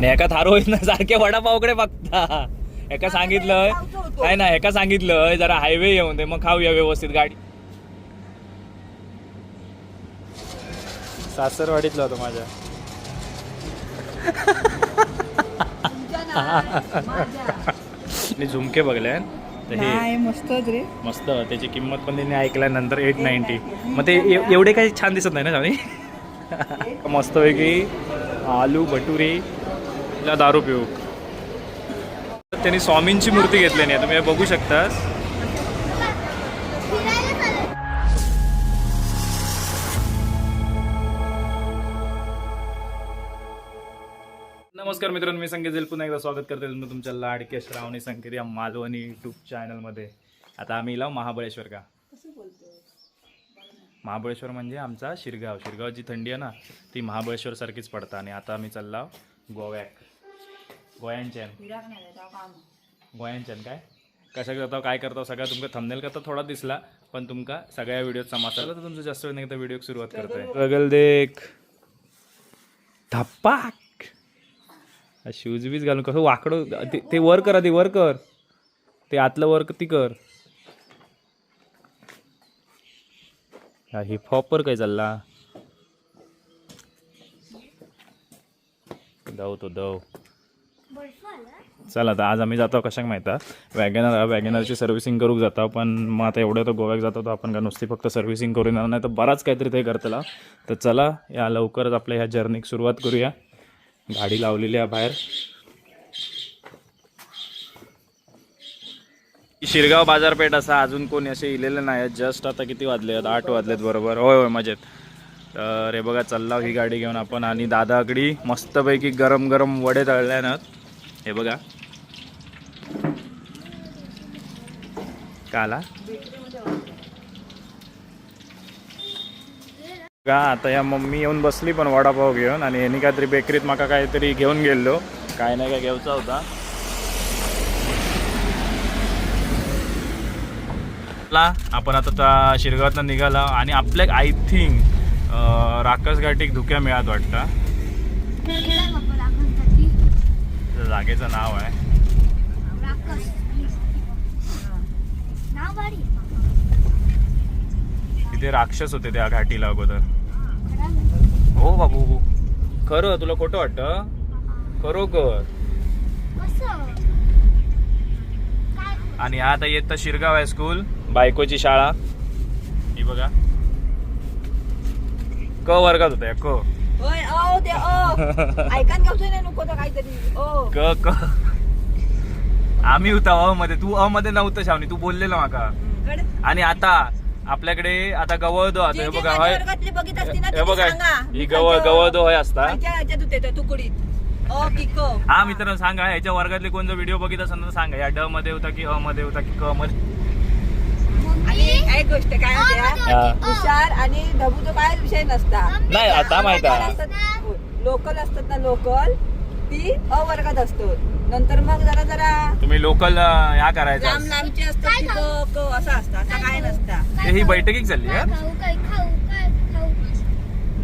आणि एका थारो ना सारखे वडापावकडे बघता. एका सांगितलं काय ना एका सांगितलं जरा हायवे येऊन दे मग खाऊया व्यवस्थित गाडी. सासरवाडीतला होतो माझ्या. मी झुमके बघले. तर हे नाही मस्तच रे. मस्त त्याची किंमत पण त्यांनी ऐकल्यानंतर एट नाईन्टी मग ते एव- एवढे काही छान दिसत नाही ना जाणी मस्तपैकी आलू भटुरे ला दारू पिऊ. त्यांनी स्वामींची मूर्ती घेतली नाही तुम्ही बघू शकता नमस्कार मित्रांनो मी संकेत जेल पुन्हा एकदा स्वागत करते तुमच्या लाडक्या श्रावणी संकेत या मालवणी यूट्यूब चॅनलमध्ये आता आम्ही लाव महाबळेश्वर का? महाबळेश्वर म्हणजे आमचा शिरगाव. शिरगावची थंडी आहे ना ती महाबळेश्वर सारखीच पडता आणि आता आम्ही चालला गोव्याक गोयांच्यान गोयांच्यान काय? कशा करता काय करता सगळं तुमका थंबनेल करता थोडा दिसला पण तुमका सगळ्या व्हिडिओत समासाला तर तुमचं जास्त वेळ नाही व्हिडिओ सुरुवात करतोय. रगल देख. धप्पाक शूज बीज घालून कसं वाकडं ते- ते वर कर आधी वर कर. ते आतलं वर ती कर. हा हिप हॉपर काय चालला? दव तो दव. चला आता आज आम्ही जातो कशाक माहिती? वॅगनर वॅगनरची सर्व्हिसिंग करूक जाता पण मग आता एवढं तर गोव्याक जातो तर आपण का नुसती फक्त सर्व्हिसिंग करून येणार नाही तर बराच काहीतरी ते करतला तर चला या लवकरच आपल्या ह्या जर्नीक सुरुवात करूया. गाडी लावलेली आहे बाहेर. शिरगाव बाजारपेठ असा अजून कोणी असे इलेले नाही जस्ट आता किती वाजले आहेत? आठ वाजलेत बरोबर. होय होय मजेत. तर हे बघा चालला ही गाडी घेऊन आपण आणि दादाकडी मस्तपैकी गरम गरम वडे तळले ना हे बघा. काला. का आता या मम्मी येऊन बसली पण वडापाव घेऊन आणि यांनी काहीतरी बेकरीत माका काहीतरी घेऊन गेलो काय नाही काय घ्यायचा होता. आपण आता त्या शिरगावातनं निघाला आणि आपल्या आय थिंक राकस घाटीक धुक्या मिळत वाटतं. जागेचं नाव आहे. तिथे राक्षस होते त्या घाटीला अगोदर. हो बाबू हो. खरं तुला खोटं वाटतं? खरोखर. आणि हा आता येत शिरगाव आहे स्कूल बायकोची शाळा. ही बघा. क वर्गात होत्या क. होय ऐकान गावतोय ना नको तर काहीतरी? ओ. क क. आम्ही होता अ मध्ये तू अ मध्ये नव्हतं शावनी. तू बोललेलं माका. आणि आता आपल्याकडे आता गवळदो आता. जे- हे जे बघा माझ्या होय. वर्गातले बघित असतील ना हे बघा. सांगा. ही गवळ गवळदो होय असता. खायच्या ह्याच्यात होते त्या तुकडीत. ओ की क हा मित्रांनो सांगा. ह्याच्या वर्गातले कोण जर व्हिडिओ बघित असेल तर सांगा. या ड मध्ये होता की अ मध्ये होता की क मध्ये? आणि एक गोष्ट काय हा. हुशार आणि ढबूचा काय विषय नसता. नाही आता माहीत आहे. लोकल असतात ना लोकल ती अ वर्गात असतो. नंतर मग जरा जरा तुम्ही लोकल करायचा. लांब लांबची असतात ती क क असं असतं असं काय नसता. हे ही बैठकीच चालली हा?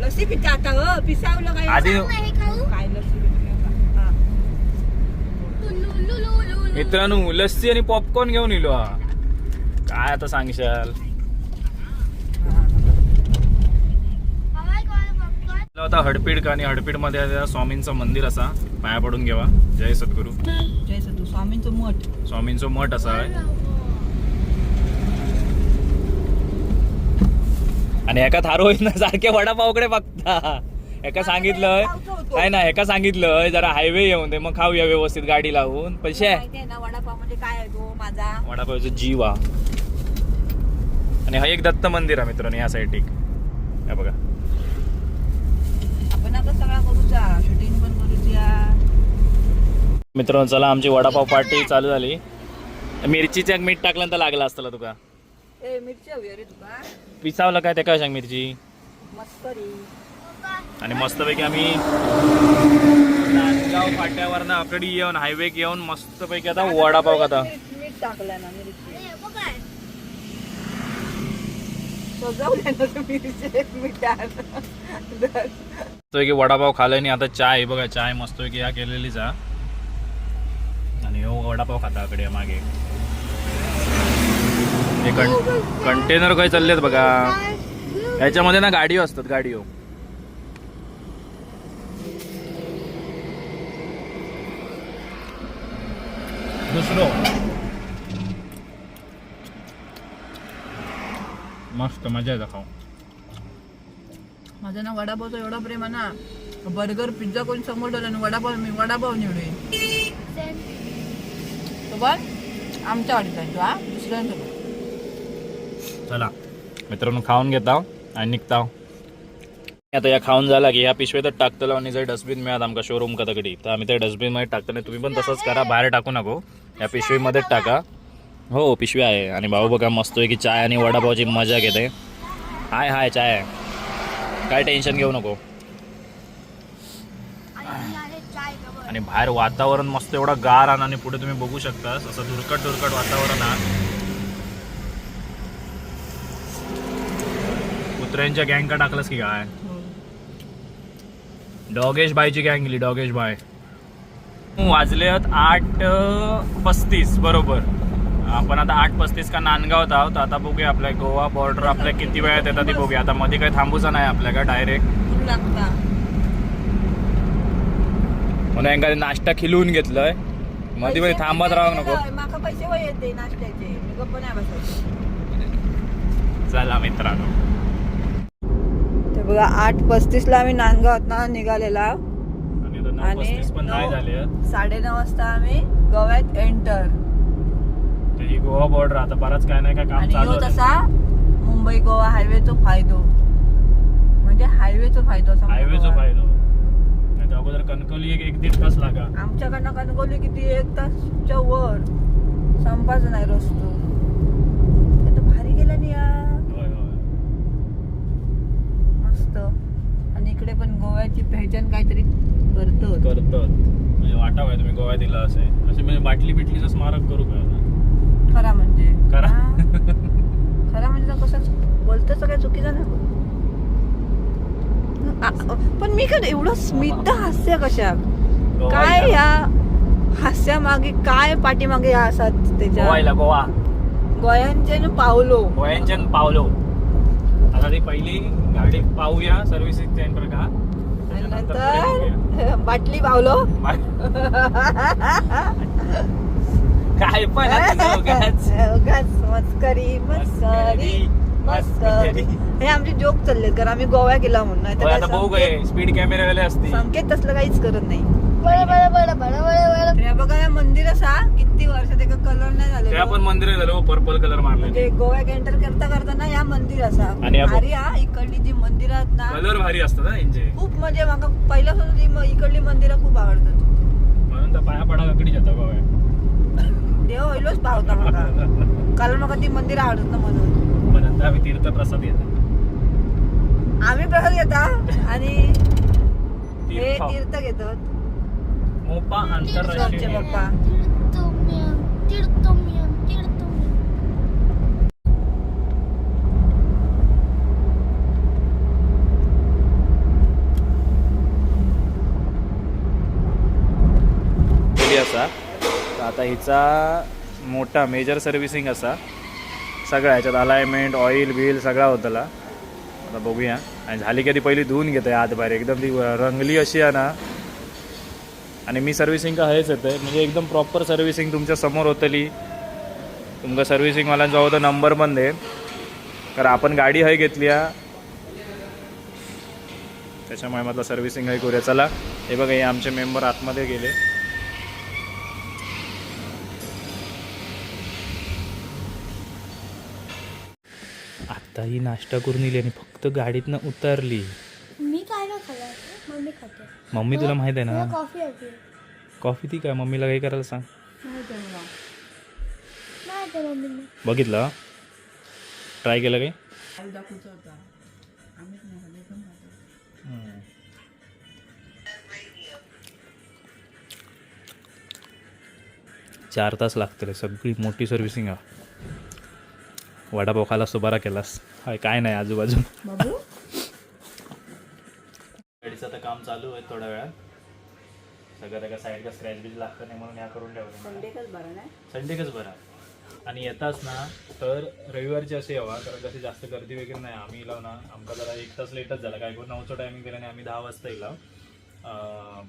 लस्सी पिता आता हो पिसावलं काय आधी काय पिता हा. मित्रांनो लस्सी आणि पॉपकॉर्न घेऊन येलो हा काय आता सांगशाल? आता हडपीड का आणि हडपीडमध्ये आता स्वामींचं मंदिर असा पाया पडून घ्यावा जय सद्गुरू. जय सद्गुरू. स्वामींचं मठ. स्वामींचं मठ असा आहे. आणि एका थारो ना सारखे वडापावकडे बघता. एका सांगितलं काय ना एका सांगितलं जरा हायवे येऊन दे मग खाऊया व्यवस्थित गाडी लावून. पैसे वडापाव म्हणजे काय माझा? वडापावचं जीव. हा आणि हा एक दत्त मंदिर आहे मित्रांनो या साईड हे बघा आपण आता सगळा करूचा शूटिंग पण करूच्या मित्रांनो चला आमची वडापाव पार्टी चालू झाली. मिरचीच्या मीठ टाकल्यानंतर लागला असतं तुका. पिसावलं काय ते काय सांग मिरची? आणि मस्तपैकी आम्ही नांदगाव फाट्यावरनं आकडी येऊन हायवे येऊन मस्तपैकी आता वडापाव खाता. टाकलं ना ना वडापाव खाल्ला आणि आता चाय बघा चाय मस्त की ह्या केलेलीच हा आणि हो वडापाव खाता कडे मागे. हे कं कंटेनर काय चाललेत बघा. याच्यामध्ये ना गाडीओ असतात गाडीओ दुसरं. मस्त मजा येतं खाऊ माझं ना वडापावचं एवढं प्रेम आहे ना बर्गर पिझ्झा कोणी समोर ठेवला आणि वडापाव मी वडापाव निवडेन तो आमच्या वाडीचा हा दुसऱ्यांसोबत चला. मित्रांनो खाऊन घेता आणि निघता आता या खाऊन झाला की या पिशवीतच टाकतलो आणि जर डस्टबिन मिळात आमका शोरूम कथकडे तर आम्ही त्या डस्टबिनमध्ये टाकतो नाही तुम्ही पण तसंच करा बाहेर टाकू नको. या पिशवीमध्येच टाका. हो पिशवी आहे. आणि भाऊ बघा मस्त आहे की चाय आणि वडापावची मजा घेते. हाय हाय चाय. आहे काय टेन्शन घेऊ नको. आणि बाहेर वातावरण मस्त एवढा गार आण आणि पुढे तुम्ही बघू शकता असं दुर्कट दुर्कट वातावरण आहे कुत्र्यांच्या गँग का टाकलंस की काय? डॉगेश बायची गँग गेली डॉगेश बाय. वाजलेत आठ पस्तीस बरोबर. आपण आता आठ पस्तीस का नांदगाव आहोत आता बघूया आपल्या गोवा बॉर्डर आपल्या किती वेळात येतात ती बघूया. आता मध्ये काही थांबूचा नाही आपल्या का डायरेक्ट म्हणून यांका नाश्ता खिलवून घेतलंय. मध्ये मध्ये थांबत राहू नको. माका पैसे वय येते नाश्त्याचे. मी गप्प नाही बसायचे. चला मित्रांनो. ते बघा आठ पस्तीस ला आम्ही नांदगावात ना निघालेला. आणि साडे नऊ वाजता आम्ही गोव्यात एंटर त्याची गोवा बॉर्डर आता बराच काय नाही काय काम चालू. तसा मुंबई गोवा हायवेचो फायदो. म्हणजे हायवेचो फायदो असा हायवेचा. फायदा. अगोदर कणकवली एक एक दीड तास लागा. आमच्याकडनं कणगोली किती? एक तासच्या वर. संपाच नाही रस्तो. ते तर भारी गेला होय मस्त. आणि इकडे पण गोव्याची पहचान काहीतरी करतो करतात. म्हणजे वाटावं आहे तुम्ही गोव्यात दिला असे. असे म्हणजे बाटली बिटलीचं स्मारक करू का खरा म्हणजे. हा. खरा म्हणजे कसं बोलतोच काय चुकीचं नाही पण मी काय एवढं स्मित हास्य कशा काय या हास्यामागे काय पाठीमागे या असतात त्याच्या? गोवायला गोवा. गोयांचे न पावलो. गोव्यांचन पावलो. आता ती पहिली गाडी पाहूया सर्व्हिसिंग सेंटर का. आणि त्याच्यानंतर. नंतर बाटली पावलो. काय पण. उगाच. मस्करी मस्करी. मस्करी. हे आमचे जोक चालले कारण आम्ही गोव्या गेला म्हणून नाही होय, आता तर बघू काय काय स्पीड कॅमेरावाले असते संकेत तसलं काहीच करत नाही. हे बघा या मंदिर असा किती वर्षात एका कलर नाही त्या झालेलं पण मंदिर झालं पर्पल कलर मारले म्हणजे गोव्यात एंटर करता करताना या मंदिर असा. आणि हा इकडली जी मंदिर आहेत ना कलर भारी असतात ना यांचे. खूप म्हणजे मला पहिल्यापासून ती म- इकडली मंदिरं खूप आवडतात. म्हणून तर पाया पडा जाता गोव्या? देव होईलोच पावता मला कारण मग ती मंदिर आवडत ना म्हणून. आम्ही तीर्थप्रसाद येतो आम्ही प्रसाद घेता आणि हे तीर्थ तीर्थ घेतो मोपा. आंतरराष्ट्रीय पप्पा केली असा? तर आता हिचा मोठा मेजर सर्व्हिसिंग असा. सगळ्या ह्याच्यात अलायमेंट ऑइल बिल सगळा होतला. आता बघूया. आणि झाली की ती पहिली धुवून घेते आत बाहेर एकदम ती रंगली अशी आहे ना. आणि मी सर्व्हिसिंग का हेच येतं म्हणजे एकदम प्रॉपर सर्व्हिसिंग तुमच्यासमोर होतली. तुमका जाऊ तर नंबर पण दे. कारण आपण गाडी हय घेतली हा. त्याच्यामुळे म्हटलं सर्व्हिसिंग हय करूया. चला. हे बघा हे आमचे मेंबर आतमध्ये गेले. आता ही नाश्ता करून येईल आणि फक्त गाडीतनं उतरली. मी काय ना खाल्लं? मम्मी खाते. मम्मी तुला माहीत आहे ना? कॉफी कॉफी ती काय? मम्मीला काही करायला सांग. बघितलं? ट्राय केलं काही? चार तास लागतले सगळी मोठी सर्व्हिसिंग हा वडापाव खालास तो बरा केलास. हाय काय नाही आजूबाजू बाबू? गाडीचं आता काम चालू आहे थोड्या वेळात. सगळं त्या साईड का स्क्रॅच बीच लागतं नाही म्हणून ह्या करून ठेवलं. संडेकच बरं नाही? आणि येताच ना तर रविवारची असे यावा कारण कशी जास्त गर्दी वगैरे नाही आम्ही इलाव ना आमका जरा एक तास लेटच झाला. काय करून नऊचं टायमिंग दिलं आणि आम्ही दहा वाजता इलाव.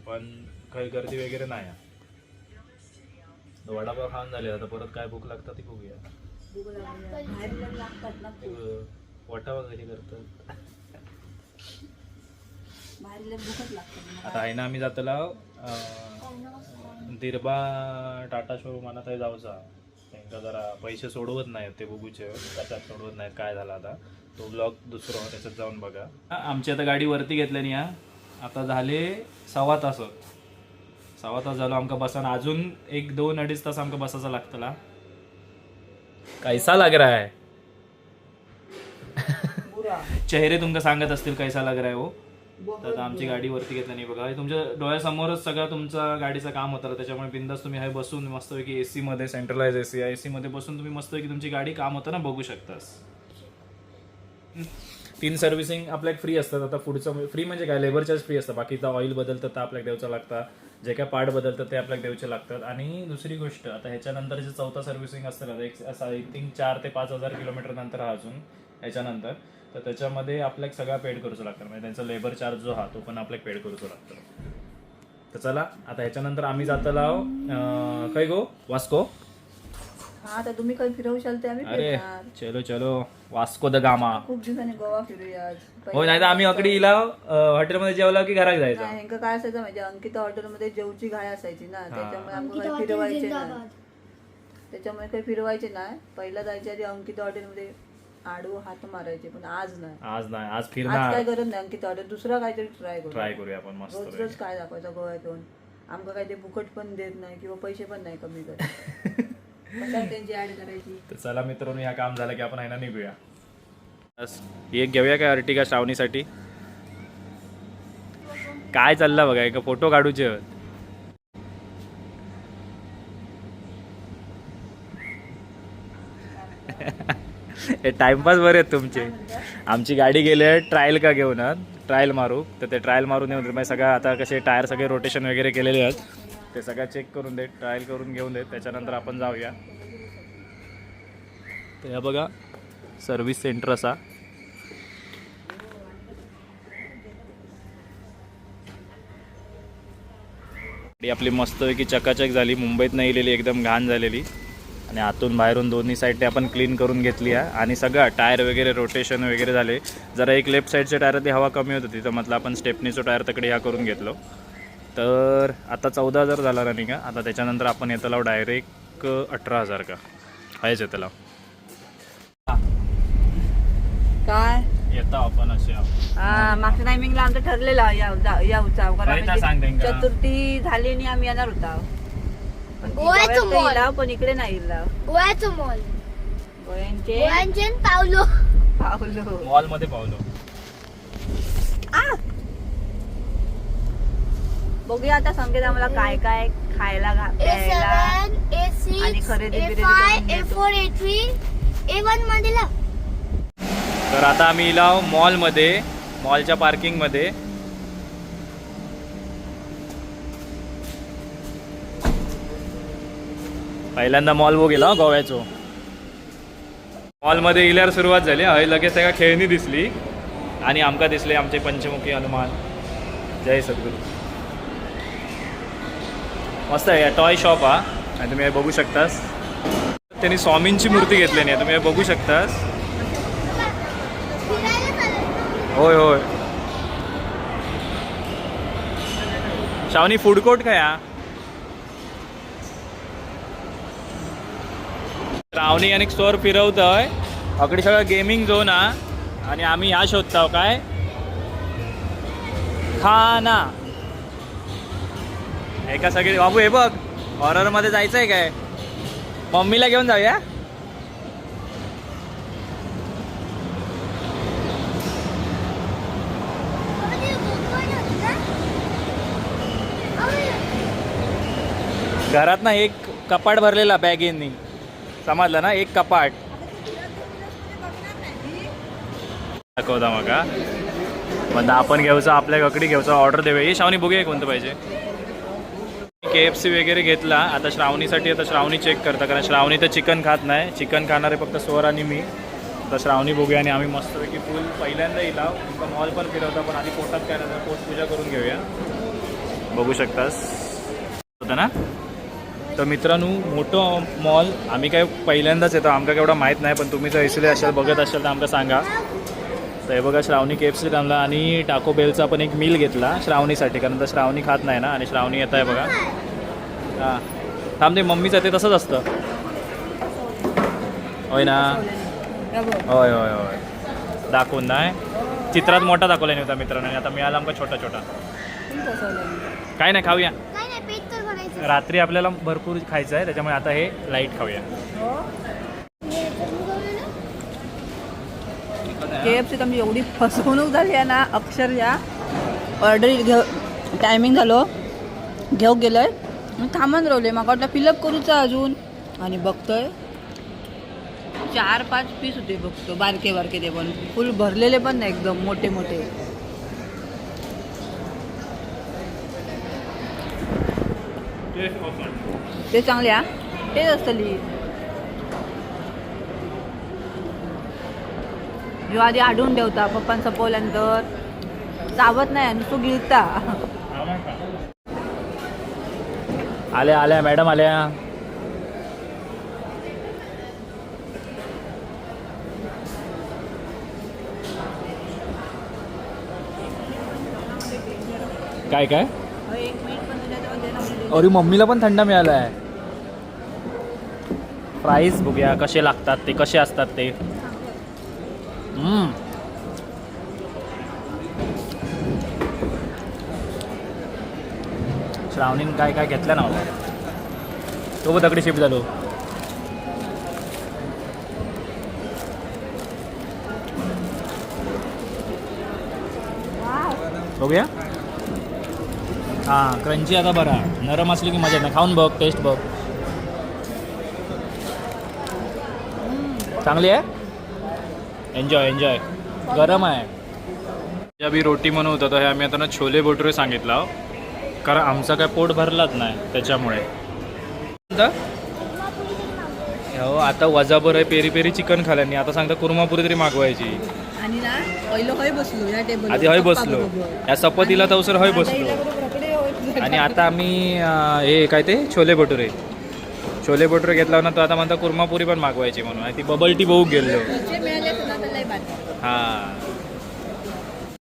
पण काही गर्दी वगैरे नाही आहे. वडापाव खाऊन झाले आता परत काय भूक लागतात ती बघूया. भूक लागली करतात. आता आहे ना आम्ही जातला दिरबा टाटा शोरूम आणत आहे जाऊचा. त्यांना जरा पैसे सोडवत नाहीत ते बघूचे कशात सोडवत नाहीत काय झालं आता. तो ब्लॉग दुसरा त्याच्यात जाऊन बघा. आमची आता गाडी वरती घेतल्यानी हा आता झाले सव्वा तास. सव्वा तास झालो आमका बसान अजून एक दोन अडीच तास आमका बसायचा लागतला. कैसा लग रहा है? चेहरे तुमका सांगत असतील कैसा लग रहा है वो? तर आता आमची गाडी वरती घेतली नाही बघा तुमच्या डोळ्यासमोरच सगळं तुमचं गाडीचं काम होतं. त्याच्यामुळे बिंदास तुम्ही हे बसून मस्तपैकी ए सी मध्ये centralize A C A C मध्ये बसून तुम्ही मस्तपैकी तुमची गाडी काम होतं ना बघू शकतास. तीन सर्व्हिसिंग आपल्याक फ्री असतात. आता पुढचं म्हणजे फ्री म्हणजे काय? लेबर चार्ज फ्री असतं. बाकी ऑइल बदलतं तर आपल्याला द्यायचं लागतं. जे काय पार्ट बदलतात ते आपल्याला द्यायचे लागतात. आणि दुसरी गोष्ट आता ह्याच्यानंतर जे चौथा सर्व्हिसिंग असतं ना एक असा आय थिंक चार ते पाच हजार किलोमीटर नंतर हा अजून ह्याच्यानंतर. तर त्याच्यामध्ये आपल्याला सगळा पेड करूचं लागतं. म्हणजे त्यांचा लेबर चार्ज जो हा तो पण आपल्याला पेड करूचो लागतो. तर चला आता ह्याच्यानंतर आम्ही जातला काय गो? वास्को? हा तर तुम्ही काही फिरवशाल ते आम्ही अरे फिरणार. चलो चलो. वास्को द गामा. खूप दिवसांनी गोवा फिरूया आज. हो नाही तर आम्ही अकडी इला हॉटेलमध्ये जेवला की घरात जायचं. नाही, ह्यांका काय असायचं म्हणजे अंकिता हॉटेलमध्ये जेवची घाय असायची ना त्याच्यामुळे आमका काही फिरवायचे नाही त्याच्यामुळे काही फिरवायचे नाही पहिला जायच्या आधी अंकिता हॉटेलमध्ये आडू हात मारायचे पण आज नाही. आज नाही आज आज फिरणार. काय गरज नाही अंकिता हॉटेल. दुसरा काहीतरी ट्राय करू ट्राय करूया आपण मस्त रोज रोज काय दाखवायचं गोव्यातून? आमका काय ते बुकट पण देत नाही किंवा पैसे पण नाही कमी करत. त्यांची ऍड करायची? तर चला मित्रांनो ह्या काम झालं की आपण आहे ना निघूया. बस एक घेऊया काय अर्टिका श्रावणीसाठी? काय चाललं बघा एका फोटो काढूचे. हे टाइमपास बरे आहेत तुमचे. आमची गाडी गेली आहे ट्रायल का घेऊन ट्रायल मारू. तर ते ट्रायल मारून येऊन सगळं आता कसे टायर सगळे रोटेशन वगैरे केलेले आहेत. ते सगळं चेक करून देत ट्रायल करून घेऊन देत त्याच्यानंतर आपण जाऊया. तर ह्या बघा सर्व्हिस सेंटर असा. गाडी आपली मस्तपैकी चकाचक झाली मुंबईत नाही इलेली एकदम घाण झालेली. आणि आतून बाहेरून दोन्ही साईडने आपण क्लीन करून घेतली आहे. आणि सगळं टायर वगैरे रोटेशन वगैरे झाले. जरा एक लेफ्ट साईडच्या ती हवा कमी होत होती तर म्हटलं आपण स्टेपनीचं टायर तकडे ह्या करून घेतलो. तर आता चौदा हजार झाला रनिंग का आता त्याच्यानंतर आपण येतं लाव डायरेक्ट अठरा हजार का? आहेच येतं लाव काय? येता आपण असे हा मागच्या टायमिंगला आमचं ठरलेलं यावचा म्हणजे. चतुर्थी झाली आणि आम्ही येणार होता. पण मॉल. इकडे नाही. गोव्याचं मॉल गोव्यांचे? पावलो. पावलो. मॉलमध्ये पावलो. बघूया आता संकेत आम्हाला काय काय खायला आणि खरेदी बिरेदी मध्ये लाव. तर आता आम्ही इलाव मॉलमध्ये मॉलच्या पार्किंगमध्ये. पहिल्यांदा मॉल बघ गेला गोव्याचो. मॉलमध्ये इल्यावर सुरुवात झाली हय लगेच त्याला खेळणी दिसली. आणि आमका दिसले आमचे पंचमुखी हनुमान. जय सद्गुरू. मस्त आहे टॉय शॉप हा. आणि तुम्ही बघू शकतास. त्यांनी स्वामींची मूर्ती घेतली नाही तुम्ही बघू शकतास. होय होय. शावनी फूड कोर्ट काय हा रावणी आणि स्टोअर फिरवतोय. अकडे सगळं गेमिंग झोन हा. आणि आम्ही ह्या शोधतो काय? खाना. एका सगळे बाबू हे बघ हॉररमध्ये जायचंय काय? मम्मीला घेऊन जाऊया? घरात ना एक कपाट भरलेला बॅगेंनी समजलं ना? एक कपाट. दाखवता मग. पण आपण घेऊचा आपल्या ककडी घेऊचा ऑर्डर देऊया. हे शावनी बघूया कोणतं पाहिजे. के एफ सी वगैरे घेतला. आता श्रावणीसाठी आता श्रावणी चेक करता कारण श्रावणी तर चिकन खात नाही. चिकन खाणारे फक्त स्वर आणि मी. तर श्रावणी बघूया आणि आम्ही मस्तपैकी फुल पहिल्यांदा येईल मॉल पण फिरवता पण आधी पोटात काय नाही पोट पूजा करून घेऊया. बघू शकतास. होतं ना? तर मित्रांनो मोठं मॉल आम्ही काय पहिल्यांदाच येतो. आमका केवढा माहीत नाही पण तुम्ही जर इसले असाल बघत असाल तर आमका सांगा. तर हे बघा श्रावणी के एफ सी आणला आणि टाको बेलचा पण एक मील घेतला श्रावणीसाठी कारण तर श्रावणी खात नाही ना आणि श्रावणी येत आहे बघा. हां. थांब ते मम्मीचं ते तसंच असतं. होय ना. होय होय होय. दाखवून नाही चित्रात मोठा दाखवला नव्हता मित्रांनो आता मिळाला आमका छोटा छोटा? काय नाही खाऊया. रात्री आपल्याला भरपूर खायचं आहे त्याच्यामुळे आता हे लाइट खाऊया हो हे तर बघूया ना. के एफ सीत आमची एवढी फसवणूक झाली आहे ना अक्षरशः. ऑर्डर घेऊ टायमिंग झालो. घेऊ गेलोय. मग थांबून रावले म्हाका वाटलं फिलअप करूचा अजून. आणि बघतोय. चार पाच पीस होते बघतो बारके बारके ते पण. फुल भरलेले पण नाही एकदम मोठे मोठे ते चांगले हा? तेच असतली ह्यो आधी आढळून ठेवता पप्पान सपवल्यानंतर चावत नाही आणि तू गिळता. आल्या आल्या मॅडम आल्या. काय काय? अरे मम्मीला पण थंड मिळाला आहे प्राईस बघूया कसे लागतात ते कसे असतात ते. हम्म. श्रावणीन काय काय घेतलं ना तो दगडी शिफ्ट झालो. बघूया. हां क्रंची आता बरा. नरम असली की मजा नाही. खाऊन बघ टेस्ट बघ. चांगली आहे? एन्जॉय एन्जॉय गरम आहे. बी रोटी म्हणून होतं तर हे आम्ही आता ना छोले भटुरे सांगितलं. कारण आमचा काय पोट भरलाच नाही त्याच्यामुळे? हो आता वजाभर आहे पेरी पेरी चिकन खाल्ल्यानी. आता सांगता कुर्मापुरी तरी मागवायची. आणि ना पहिलं हय बसलो या टेबल आधी हय बसलो. या सपतीला तवसर हय बसलो. आणि आता आम्ही हे काय ते? छोले भटुरे. छोले भटुरे घेतला ना तो आता म्हणता कुर्मापुरी पण मागवायची म्हणून. आणि ती बबल टी बघू गेलो मिळाले तर आता लय बात हा.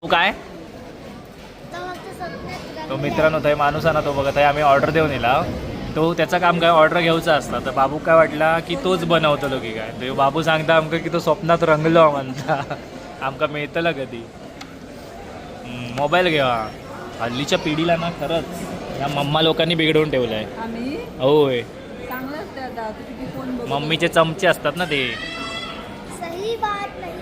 तू काय? ते मित्रांनो थंय माणूस आहे ना तो बघत आहे. आम्ही ऑर्डर देऊन येला तो त्याचं काम काय ऑर्डर घ्यायचं असतं. तर बाबू काय वाटला की तोच बनवतलो की काय? तो बाबू सांगता आमका की तो स्वप्नात रंगलो म्हणता. आमका मिळतलं कधी? मोबाईल घेवा हल्लीच्या पिढीला ना खरंच या मम्मा लोकांनी बिघडवून ठेवलं आहे आम्ही? होय. मम्मीचे चमचे असतात ना ते. सही बात नाही.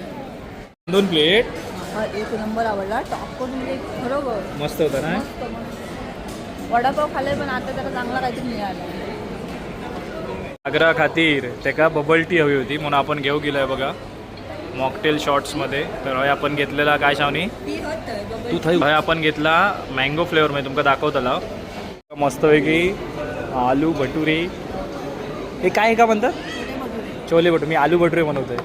दोन प्लेट. हा, एक नंबर आवडला. टॉप करून म्हणजे खरोबर मस्त होतं ना? मस्त मस्त. वडापाव खाल्लाय पण आता त्याला चांगला काहीतरी मिळाला. आग्रा खातीर तेका बबल टी हवी होती म्हणून आपण घेऊ गेलोय बघा. मॉकटेल शॉर्ट्समध्ये तर हय आपण घेतलेला काय शावनी? ती हट आहे बघ तू थंय हय आपण घेतला मँगो फ्लेवरमध्ये तुमका दाखवतला. मस्तपैकी आलू भटुरे. हे काय का म्हणतात. छोले भटुरे. मी आलू भटुरे बनवतोय.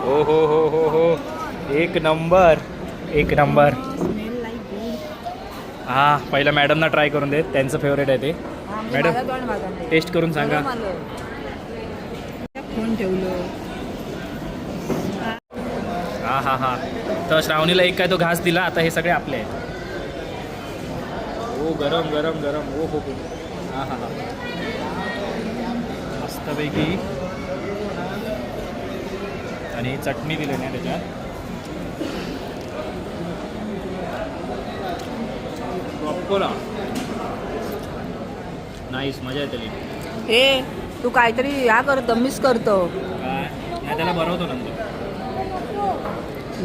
हो. हो हो हो हो. एक नंबर एक नंबर. हां पहिला मॅडमना ट्राय करून देत त्यांचं फेवरेट आहे ते. मॅडम. टेस्ट करून सांगा. फोन ठेवलं. हां हां हां. तर श्रावणीला एक काय तो घास दिला आता हे सगळे आपले आहेत. हो गरम गरम गरम. हो हो हो. हां हां हां. मस्तपैकी. आणि चटणी दिली नाही त्याच्यात. प्रॉपर नाईस मजा येतली हे तू काहीतरी या करतो मिस करतो. काय? नाही त्याला बनवतो नंतर.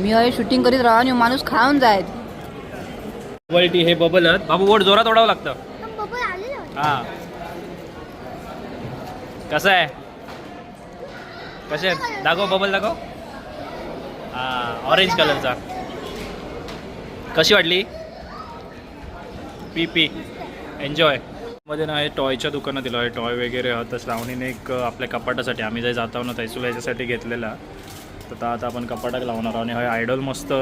मी हे शूटिंग करीत राहा आणि माणूस खाऊन जायत बबल टी हे बबलत बाबू वोट जोरात ओढावं लागतं. पण बबल आलेलं होतं. हा. कसं आहे? कसे आहेत? दाखव बबल दाखव. हा ऑरेंज कलरचा कशी वाटली? P P. एन्जॉयमध्ये ना हे टॉयच्या दुकानात दिलं आहे. टॉय वगैरे आहे तर श्रावणीने एक आपल्या कपाटासाठी आम्ही जे जाता ना तैसूला याच्यासाठी घेतलेला. तर आता आपण कपाटाक लावणार आहोत. आणि हे आयडॉल मस्त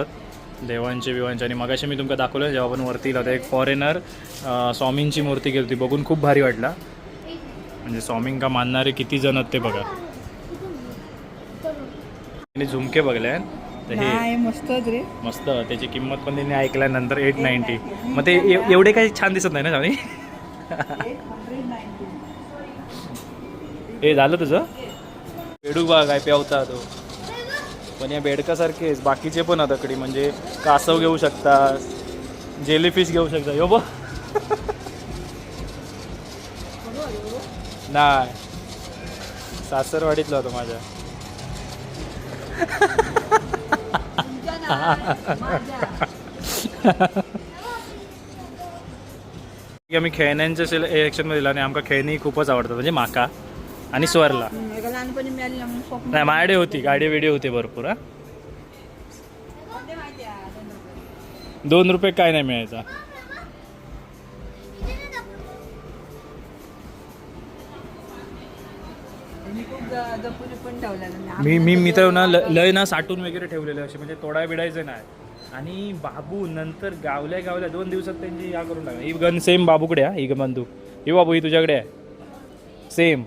देवांचे बिवांचे. आणि मगाशी मी तुमका दाखवलं जेव्हा आपण वरती गेलो एक फॉरेनर स्वामींची मूर्ती केली होती. बघून खूप भारी वाटला. म्हणजे स्वामींका मानणारे किती जण आहेत ते बघा. आणि झुमके बघले तर हे नाही मस्तच रे. मस्त त्याची किंमत पण त्यांनी ऐकल्यानंतर एट नाईन्टी मग ते एव- एवढे काही छान दिसत नाही ना स्वामी हे झालं तुझं? बेडूक बघा काय प्यावता तो. पण या बेडकासारखेच बाकीचे पण तकडी म्हणजे कासव घेऊ शकता जेलीफिश घेऊ शकता. यो बघ. नाही. सासरवाडीतला होता माझ्या. आम्ही खेळण्यांच्या सेक्शनमध्ये दिला आणि आमका खेळणी खूपच आवडतात म्हणजे माका आणि स्वरला. नाही माडे होती गाडी वेडी होती भरपूर हा. दोन रुपये काय नाही मिळायचा. जपून पण ठेवल्या ना. मी मी मी तर ना ल- लय ना साठवून वगैरे ठेवलेले असे म्हणजे तोडाय बिडायचे नाही. आणि बाबू नंतर गावल्या गावल्या दोन दिवसात त्यांची या करून टाका ही गन सेम बाबूकडे हा ही तू ही बाबू ही तुझ्याकडे आहे. सेम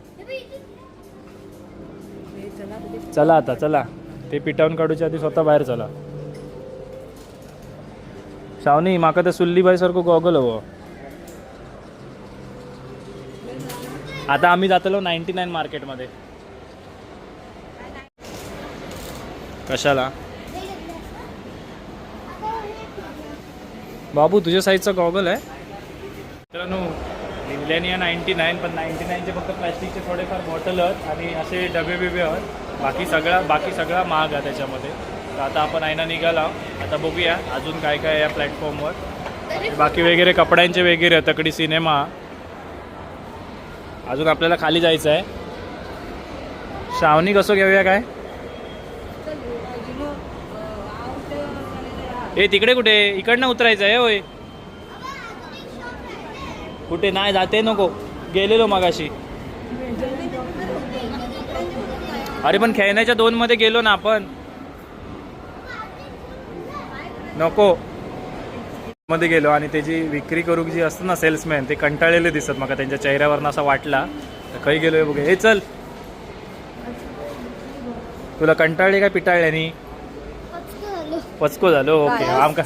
हे चला म्हणजे चला आता चला. ते पिटावून काढूच्या आधी स्वतः बाहेर चला. शावनी माका त्या सुल्लीबाई सारखं गॉगल हवं आता आम्ही जातलो नाईन्टी नाईन मार्केटमध्ये. कशाला? बाबू तुझ्या साईजचा गॉगल आहे. मित्रांनो लिवल्यानिया नाईन्टी नाईन पण नाईन्टी नाईनचे फक्त प्लॅस्टिकचे थोडेफार बॉटल आहेत आणि असे डबे बिबे आहेत. बाकी सगळा बाकी सगळा महाग आहे त्याच्यामध्ये. तर आता आपण आयना निघाला. आता बघूया अजून काय काय या प्लॅटफॉर्मवर बाकी वगैरे कपड्यांचे वगैरे तकडी सिनेमा अजून आपल्याला खाली जायचं आहे. श्रावणी कसं घेऊया काय? ए तिकडे कुठे? इकडनं उतरायचं आहे होय. कुठे? नाही जाते नको. गेलेलो मगाशी. अरे पण खेळण्याच्या दोन मध्ये गेलो ना आपण. नको. मध्ये गेलो आणि त्याची विक्री करू जी असतं ना सेल्समॅन ते कंटाळलेले दिसत मग त्यांच्या चेहऱ्यावरनं असा वाटला. तर खै गेलोय बघ हे चल. तुला कंटाळले काय पिटाळल्यानी? पचको झालो ओके. आमका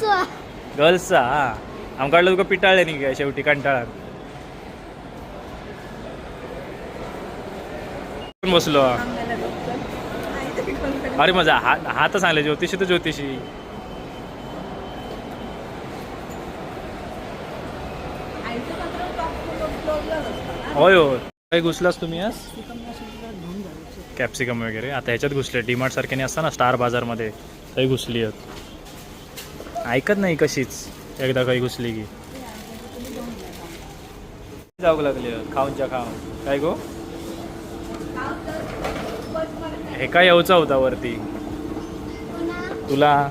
गर्ल्सचा हा. आमकाडलं तुका पिटाळले नाही काय शेवटी कंटाळा? बसलो? हा. नाही अरे मजा हा हा तर सांगले ज्योतिषी तर ज्योतिषी. होय होय. काही घुसलास तुम्ही आज. कॅप्सिकम वगैरे. आता ह्याच्यात घुसले. डीमार्ट सारखे असतं ना स्टार बाजारमध्ये. काही घुसली आहेत. ऐकत नाही कशीच. एकदा काही घुसली की. जाऊ लागली खाऊनच्या खाऊन. काय गो? हे काय यावचा होता वरती? तुला?